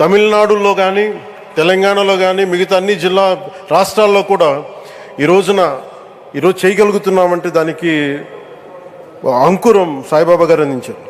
తమిళనాడులో కానీ తెలంగాణలో కానీ మిగతా అన్ని జిల్లా రాష్ట్రాల్లో కూడా ఈ రోజున ఈరోజు చేయగలుగుతున్నామంటే దానికి అంకురం సాయిబాబా గారు అందించారు.